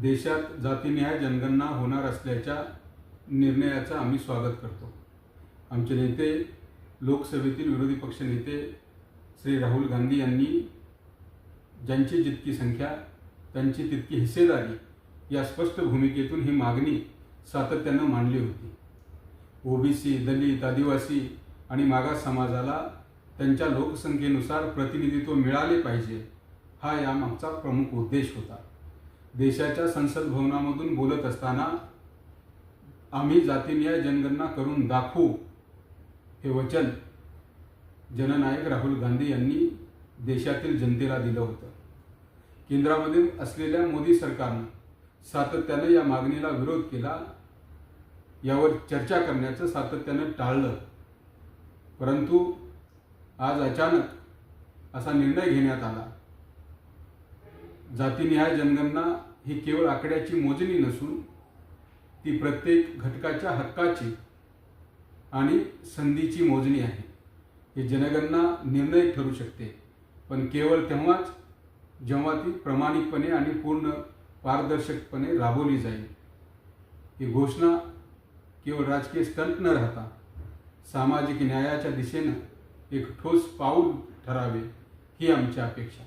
देशात जातीनिहाय जनगणना होणार असल्याच्या निर्णयाचं आम्ही स्वागत करतो. आमचे नेते लोकसभेतील विरोधी पक्षनेते श्री राहुल गांधी यांनी ज्यांची जितकी संख्या त्यांची तितकी हिस्सेदारी या स्पष्ट भूमिकेतून ही मागणी सातत्यानं मांडली होती. ओबीसी दलित आदिवासी आणि मागास समाजाला त्यांच्या लोकसंख्येनुसार प्रतिनिधित्व मिळाले पाहिजे हा यामागचा प्रमुख उद्देश होता. देशाच्या संसद भवनामधून बोलत असताना आम्ही जातीनिहाय जनगणना करून दाखवू हे वचन जननायक राहुल गांधी यांनी देशातील जनतेला दिलं होतं. केंद्रामध्ये असलेल्या मोदी सरकारनं सातत्यानं या मागणीला विरोध केला. यावर चर्चा करण्याचं सातत्यानं टाळलं. परंतु आज अचानक असा निर्णय घेण्यात आला. जातीनिहाय जनगणना ही केवळ आकड्याची मोजणी नसून ती प्रत्येक घटकाच्या हक्काची आणि संधीची मोजणी आहे. ही जनगणना निर्णय ठरू शकते पण केवळ तेव्हाच जेव्हा ती प्रामाणिकपणे आणि पूर्ण पारदर्शकपणे राबवली जाईल. ही घोषणा केवळ राजकीय स्टंट न राहता सामाजिक न्यायाच्या दिशेनं एक ठोस पाऊल ठरावे ही आमची अपेक्षा.